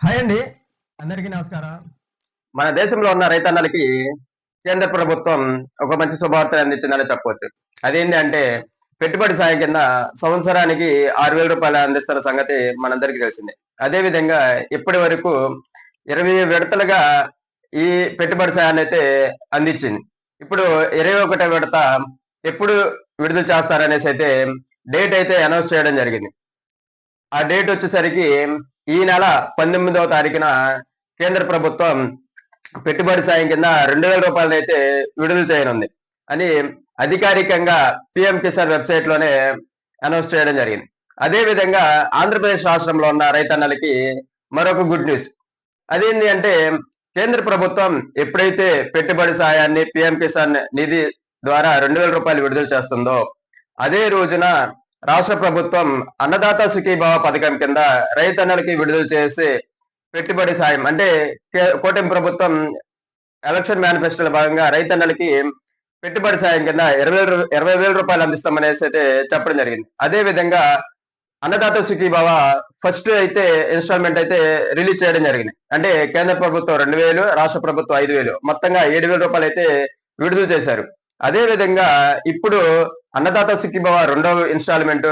Hi అండి. అందరికీ నమస్కారం. మన దేశంలో ఉన్న రైతన్నలకి కేంద్ర ప్రభుత్వం ఒక మంచి శుభవార్త అందించిందని చెప్పవచ్చు అదేంటి అంటే పెట్టుబడి సాయం కింద సంవత్సరానికి ఆరు వేల రూపాయలు అందిస్తున్న సంగతి మనందరికీ తెలిసిందే. అదే విధంగా ఇప్పటి వరకు ఇరవై విడతలుగా ఈ పెట్టుబడి సాయాన్ని అయితే అందించింది. ఇప్పుడు ఇరవై ఒకటో విడత ఎప్పుడు విడుదల చేస్తారనేసి అయితే డేట్ అయితే అనౌన్స్ చేయడం జరిగింది. ఆ డేట్ వచ్చేసరికి ఈ నెల పంతొమ్మిదవ తారీఖున కేంద్ర ప్రభుత్వం పెట్టుబడి సాయం కింద రెండు వేల రూపాయలు అయితే విడుదల చేయనుంది అని అధికారికంగా పిఎం కిసాన్ వెబ్సైట్లోనే అనౌన్స్ చేయడం జరిగింది. అదే విధంగా ఆంధ్రప్రదేశ్ రాష్ట్రంలో ఉన్న రైతన్నలకి మరొక గుడ్ న్యూస్. అదేంటి అంటే కేంద్ర ప్రభుత్వం ఎప్పుడైతే పెట్టుబడి సాయాన్ని పిఎం కిసాన్ నిధి ద్వారా రెండు వేల రూపాయలు విడుదల చేస్తుందో అదే రోజున రాష్ట్ర ప్రభుత్వం అన్నదాత సుఖీభావ పథకం కింద రైతన్నలకి విడుదల చేసి పెట్టుబడి సాయం అంటే కూటమి ప్రభుత్వం ఎలక్షన్ మేనిఫెస్టోలో భాగంగా రైతన్నలకి పెట్టుబడి సాయం కింద ఇరవై ఇరవై వేల రూపాయలు అందిస్తామనేసి అయితే చెప్పడం జరిగింది. అదే విధంగా అన్నదాత సుఖీభావ ఫస్ట్ అయితే ఇన్స్టాల్మెంట్ అయితే రిలీజ్ చేయడం జరిగింది. అంటే కేంద్ర ప్రభుత్వం రెండు వేలు రాష్ట్ర ప్రభుత్వం ఐదు వేలు మొత్తంగా ఏడు వేల రూపాయలు అయితే విడుదల చేశారు. అదే విధంగా ఇప్పుడు అన్నదాత సుఖీభవ రెండవ ఇన్స్టాల్మెంట్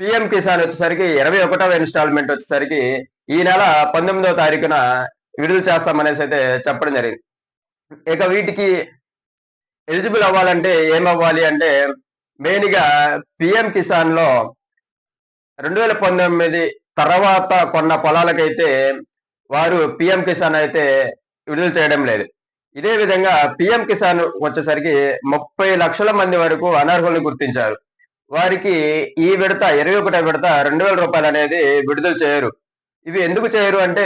పిఎం కిసాన్ వచ్చేసరికి ఇరవై ఒకటవ ఇన్స్టాల్మెంట్ వచ్చేసరికి ఈ నెల పంతొమ్మిదవ తారీఖున విడుదల చేస్తామనేసి అయితే చెప్పడం జరిగింది. ఇక వీటికి ఎలిజిబుల్ అవ్వాలంటే ఏమవ్వాలి అంటే మెయిన్గా పిఎం కిసాన్లో రెండు వేల పంతొమ్మిది తర్వాత కొన్న పొలాలకైతే వారు పిఎం కిసాన్ అయితే విడుదల చేయడం లేదు. ఇదే విధంగా పిఎం కిసాన్ వచ్చేసరికి ముప్పై లక్షల మంది వరకు అనర్హులను గుర్తించారు. వారికి ఈ విడత ఇరవై ఒకటో విడత రెండు వేల రూపాయలు అనేది విడుదల చేయరు. ఇవి ఎందుకు చేయరు అంటే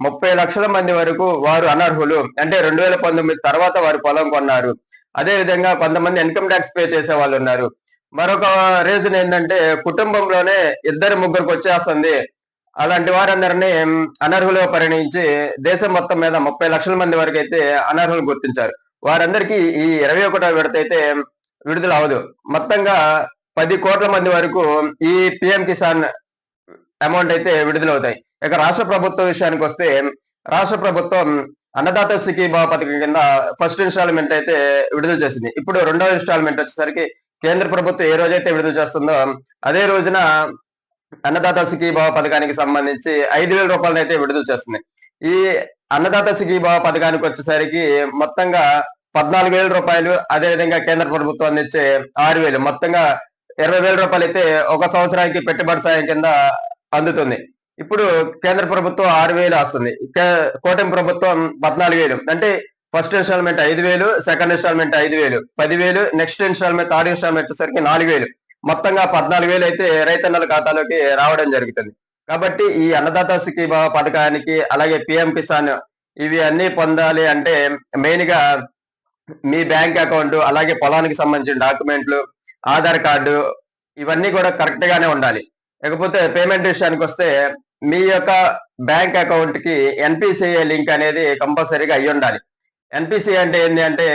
ముప్పై లక్షల మంది వరకు వారు అనర్హులు. అంటే రెండు వేల పంతొమ్మిది తర్వాత వారు పొలం కొన్నారు. అదే విధంగా కొంతమంది ఇన్కమ్ ట్యాక్స్ పే చేసే వాళ్ళు ఉన్నారు. మరొక రీజన్ ఏంటంటే కుటుంబంలోనే ఇద్దరు ముగ్గురికి వచ్చేస్తుంది. అలాంటి వారందరినీ అనర్హులు పరిగణించి దేశం మొత్తం మీద ముప్పై లక్షల మంది వరకు అయితే అనర్హులు గుర్తించారు. వారందరికీ ఈ ఇరవై ఒకటో విడత అయితే విడుదల అవదు. మొత్తంగా పది కోట్ల మంది వరకు ఈ పిఎం కిసాన్ అమౌంట్ అయితే విడుదలవుతాయి ఇక రాష్ట్ర ప్రభుత్వం విషయానికి వస్తే రాష్ట్ర ప్రభుత్వం అన్నదాత సుఖీభావ పథకం కింద ఫస్ట్ ఇన్స్టాల్మెంట్ అయితే విడుదల చేసింది. ఇప్పుడు రెండవ ఇన్స్టాల్మెంట్ వచ్చేసరికి కేంద్ర ప్రభుత్వం ఏ రోజైతే విడుదల చేస్తుందో అదే రోజున అన్నదాత సుఖీభావ పథకానికి సంబంధించి ఐదు వేల రూపాయలను అయితే విడుదల చేస్తుంది. ఈ అన్నదాత సుఖీభావ పథకానికి వచ్చేసరికి మొత్తంగా పద్నాలుగు వేల రూపాయలు అదే విధంగా కేంద్ర ప్రభుత్వం అందించే ఆరు వేలు. మొత్తంగా ఇరవై వేల రూపాయలు అయితే ఒక సంవత్సరానికి పెట్టుబడి సాయం కింద అందుతుంది. ఇప్పుడు కేంద్ర ప్రభుత్వం ఆరు వేలు వస్తుంది కూటమి ప్రభుత్వం పద్నాలుగు వేలు. అంటే ఫస్ట్ ఇన్స్టాల్మెంట్ ఐదు వేలు సెకండ్ ఇన్స్టాల్మెంట్ ఐదు వేలు. పదివేలు నెక్స్ట్ ఇన్స్టాల్మెంట్ థర్డ్ ఇన్స్టాల్మెంట్ వచ్చేసరికి నాలుగు వేలు. మొత్తంగా పద్నాలుగు వేలు అయితే రైతన్నల ఖాతాలోకి రావడం జరుగుతుంది. కాబట్టి ఈ అన్నదాత సుఖీభావ పథకానికి అలాగే పిఎం కిసాన్ ఇవి అన్ని పొందాలి అంటే మెయిన్గా మీ బ్యాంక్ అకౌంట్ అలాగే పొలానికి సంబంధించిన డాక్యుమెంట్లు ఆధార్ కార్డు ఇవన్నీ కూడా కరెక్ట్ గానే ఉండాలి. లేకపోతే పేమెంట్ విషయానికి వస్తే మీ యొక్క బ్యాంక్ అకౌంట్కి ఎన్పిసిఐ లింక్ అనేది కంపల్సరీగా అయ్యి ఉండాలి ఎన్పిసిఐ అంటే ఏంటి అంటే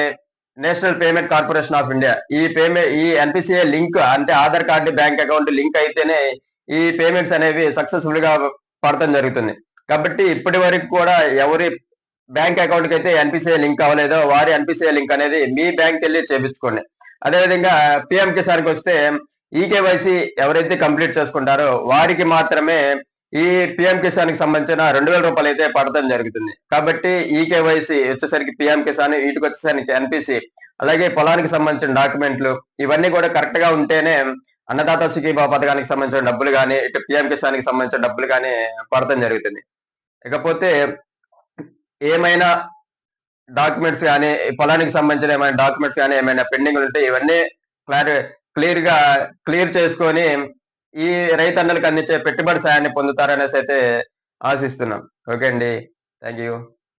national payment corporation of India. ఈ పేమెంట్ ఈ ఎన్పిసిఐ లింక్ అంటే Aadhaar card bank account link అయితేనే ఈ పేమెంట్స్ అనేవి సక్సెస్ఫుల్గా పడటం జరుగుతుంది. కాబట్టి ఇప్పటి వరకు కూడా ఎవరి బ్యాంక్ అకౌంట్కి అయితే ఎన్పిసిఐ లింక్ అవ్వలేదో వారి ఎన్పిసిఐ లింక్ అనేది మీ బ్యాంక్ వెళ్ళి చేపించుకోండి. అదేవిధంగా పిఎం కిసాన్కి వస్తే ఈకేవైసీ ఎవరైతే కంప్లీట్ చేసుకుంటారో వారికి మాత్రమే ఈ పిఎం కిసాన్కి సంబంధించిన రెండు వేల రూపాయలు అయితే పడటం జరుగుతుంది. కాబట్టి ఈ కేవైసీ వచ్చేసరికి పిఎం కిసాన్ వీటికి వచ్చేసరికి ఎన్పిసి అలాగే పొలానికి సంబంధించిన డాక్యుమెంట్లు ఇవన్నీ కూడా కరెక్ట్గా ఉంటేనే అన్నదాత సుఖీభా పథకానికి సంబంధించిన డబ్బులు కానీ ఇటు పిఎం కిసాన్కి సంబంధించిన డబ్బులు కానీ పడటం జరుగుతుంది. ఇకపోతే ఏమైనా డాక్యుమెంట్స్ కానీ పొలానికి సంబంధించిన ఏమైనా డాక్యుమెంట్స్ కానీ ఏమైనా పెండింగ్ ఉంటే ఇవన్నీ క్లారి క్లియర్గా క్లియర్ చేసుకొని ఈ రైతన్నలకు అందించే పెట్టుబడి సాయాన్ని పొందుతారనేసి అయితే ఆశిస్తున్నాం. ఓకే అండి. Thank you